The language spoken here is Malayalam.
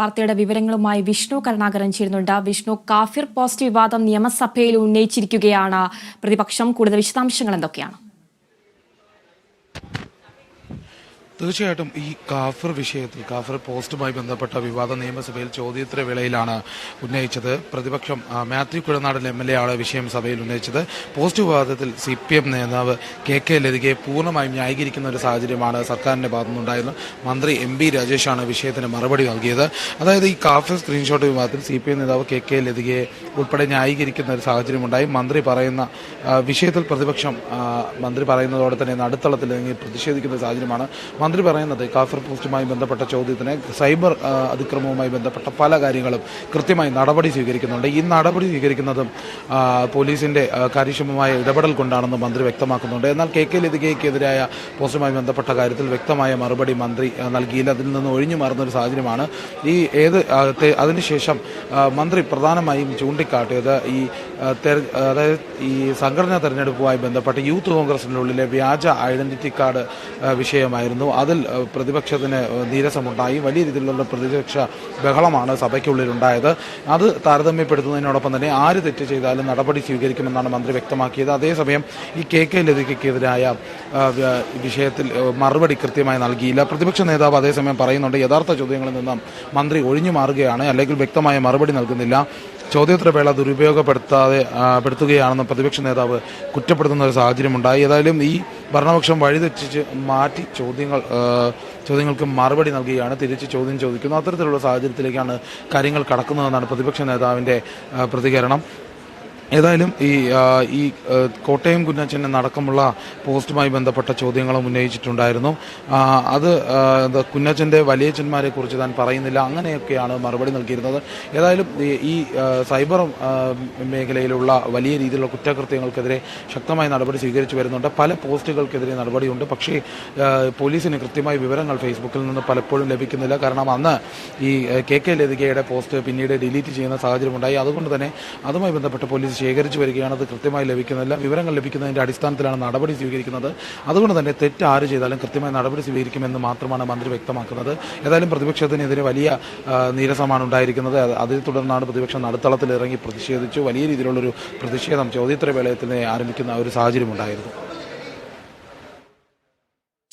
വാർത്തയുടെ വിവരങ്ങളുമായി വിഷ്ണു കരുണാകരൻ ചേരുന്നുണ്ട്. വിഷ്ണു കാഫിർ പോസ്റ്റ് വിവാദം നിയമസഭയിൽ ഉന്നയിച്ചിരിക്കുകയാണ്. പ്രതിപക്ഷം കൂടുതൽ വിശദാംശങ്ങൾ എന്തൊക്കെയാണ്? തീർച്ചയായിട്ടും ഈ കാഫർ വിഷയത്തിൽ കാഫർ പോസ്റ്റുമായി ബന്ധപ്പെട്ട വിവാദ നിയമസഭയിൽ ചോദ്യോത്തര വേളയിലാണ് ഉന്നയിച്ചത്. പ്രതിപക്ഷം Mathew Kuzhalnadan M L A ആണ് വിഷയം സഭയിൽ ഉന്നയിച്ചത്. പോസ്റ്റ് വിവാദത്തിൽ സി പി എം നേതാവ് കെ കെ ലതികയെ പൂർണമായും ന്യായീകരിക്കുന്ന ഒരു സാഹചര്യമാണ് സർക്കാരിന്റെ ഭാഗത്തുനിന്നുണ്ടായിരുന്നത്. മന്ത്രി എം ബി രാജേഷാണ് വിഷയത്തിന് മറുപടി നൽകിയത്. അതായത് ഈ കാഫർ സ്ക്രീൻഷോട്ട് വിവാദത്തിൽ സി പി എം നേതാവ് കെ കെ ലതികയെ ഉൾപ്പെടെ ന്യായീകരിക്കുന്ന ഒരു സാഹചര്യമുണ്ടായി. മന്ത്രി പറയുന്ന വിഷയത്തിൽ പ്രതിപക്ഷം മന്ത്രി പറയുന്നതോടെ തന്നെ നടുത്തളത്തിൽ പ്രതിഷേധിക്കുന്ന സാഹചര്യമാണ്. മന്ത്രി പറയുന്നത് കാഫർ പോസ്റ്റുമായി ബന്ധപ്പെട്ട ചോദ്യത്തിന് സൈബർ അതിക്രമവുമായി ബന്ധപ്പെട്ട പല കാര്യങ്ങളും കൃത്യമായി നടപടി സ്വീകരിക്കുന്നുണ്ട്. ഈ നടപടി സ്വീകരിക്കുന്നതും പോലീസിന്റെ കാര്യക്ഷമമായ ഇടപെടൽ കൊണ്ടാണെന്ന് മന്ത്രി വ്യക്തമാക്കുന്നുണ്ട്. എന്നാൽ കെ കെ ലതികയ്ക്കെതിരായ പോസ്റ്റുമായി ബന്ധപ്പെട്ട കാര്യത്തിൽ വ്യക്തമായ മറുപടി മന്ത്രി നൽകിയില്ല. അതിൽ നിന്ന് ഒഴിഞ്ഞു മാറുന്ന ഒരു സാഹചര്യമാണ് ഈ ഏത് അതിനുശേഷം മന്ത്രി പ്രധാനമായും ചൂണ്ടിക്കാട്ടിയത് ഈ അതായത് ഈ സംഘടനാ തെരഞ്ഞെടുപ്പുമായി ബന്ധപ്പെട്ട് യൂത്ത് കോൺഗ്രസിനുള്ളിലെ വ്യാജ ഐഡന്റിറ്റി കാർഡ് വിഷയമായിരുന്നു. അതിൽ പ്രതിപക്ഷത്തിന് നീരസമുണ്ടായി. വലിയ രീതിയിലുള്ള പ്രതിപക്ഷ ബഹളമാണ് സഭയ്ക്കുള്ളിൽ ഉണ്ടായത് അത് താരതമ്യപ്പെടുത്തുന്നതിനോടൊപ്പം തന്നെ ആര് തെറ്റ് ചെയ്താലും നടപടി സ്വീകരിക്കുമെന്നാണ് മന്ത്രി വ്യക്തമാക്കിയത്. അതേസമയം ഈ കെ കെ ലതികയ്ക്കെതിരായ വിഷയത്തിൽ മറുപടി കൃത്യമായി നൽകിയില്ല. പ്രതിപക്ഷ നേതാവ് അതേസമയം പറയുന്നുണ്ട് യഥാർത്ഥ ചോദ്യങ്ങളിൽ നിന്നും മന്ത്രി ഒഴിഞ്ഞു മാറുകയാണ് അല്ലെങ്കിൽ വ്യക്തമായ മറുപടി നൽകുന്നില്ല. ചോദ്യോത്തര വേള ദുരുപയോഗപ്പെടുത്താതെ പെടുത്തുകയാണെന്ന് പ്രതിപക്ഷ നേതാവ് കുറ്റപ്പെടുത്തുന്ന ഒരു സാഹചര്യമുണ്ടായി. ഏതായാലും ഈ ഭരണപക്ഷം വഴിതെറ്റിച്ച് മാറ്റി ചോദ്യങ്ങൾ ചോദ്യങ്ങൾക്ക് മറുപടി നൽകുകയാണ്. തിരിച്ച് ചോദ്യം ചോദിക്കുന്നു. അത്തരത്തിലുള്ള സാഹചര്യത്തിലേക്കാണ് കാര്യങ്ങൾ കടക്കുന്നതെന്നാണ് പ്രതിപക്ഷ നേതാവിന്റെ പ്രതികരണം. ഏതായാലും ഈ ഈ കോട്ടയം കുഞ്ഞച്ചൻ അടക്കമുള്ള പോസ്റ്റുമായി ബന്ധപ്പെട്ട ചോദ്യങ്ങളും ഉന്നയിച്ചിട്ടുണ്ടായിരുന്നു. അത് കുഞ്ഞച്ചന്റെ വലിയച്ഛന്മാരെ കുറിച്ച് താൻ പറയുന്നില്ല. അങ്ങനെയൊക്കെയാണ് മറുപടി നൽകിയിരുന്നത്. ഏതായാലും ഈ- സൈബർ മേഖലയിലുള്ള വലിയ രീതിയിലുള്ള കുറ്റകൃത്യങ്ങൾക്കെതിരെ ശക്തമായ നടപടി സ്വീകരിച്ചു വരുന്നുണ്ട്. പല പോസ്റ്റുകൾക്കെതിരെ നടപടിയുണ്ട്. പക്ഷേ പോലീസിന് കൃത്യമായ വിവരങ്ങൾ ഫേസ്ബുക്കിൽ നിന്ന് പലപ്പോഴും ലഭിക്കുന്നില്ല. കാരണം അന്ന് ഈ കെ കെ ലതികയുടെ പോസ്റ്റ് പിന്നീട് ഡിലീറ്റ് ചെയ്യുന്ന സാഹചര്യമുണ്ടായി. അതുകൊണ്ട് തന്നെ അതുമായി ബന്ധപ്പെട്ട് പോലീസ് ശേഖരിച്ചു വരികയാണ്. അത് കൃത്യമായി ലഭിക്കുന്നില്ല. വിവരങ്ങൾ ലഭിക്കുന്നതിന്റെ അടിസ്ഥാനത്തിലാണ് നടപടി സ്വീകരിക്കുന്നത്. അതുകൊണ്ട് തന്നെ തെറ്റ് ആര് ചെയ്താലും കൃത്യമായി നടപടി സ്വീകരിക്കുമെന്ന് മാത്രമാണ് മന്ത്രി വ്യക്തമാക്കുന്നത്. ഏതായാലും പ്രതിപക്ഷത്തിനെതിരെ വലിയ നീരസമാണ് ഉണ്ടായിരിക്കുന്നത്. അത് അതിനെ തുടർന്നാണ് പ്രതിപക്ഷം നടുത്തളത്തിൽ ഇറങ്ങി പ്രതിഷേധിച്ചു. വലിയ രീതിയിലുള്ളൊരു പ്രതിഷേധം ചോദ്യോത്തര വേളയത്തിന് ആരംഭിക്കുന്ന ഒരു സാഹചര്യം ഉണ്ടായിരുന്നു.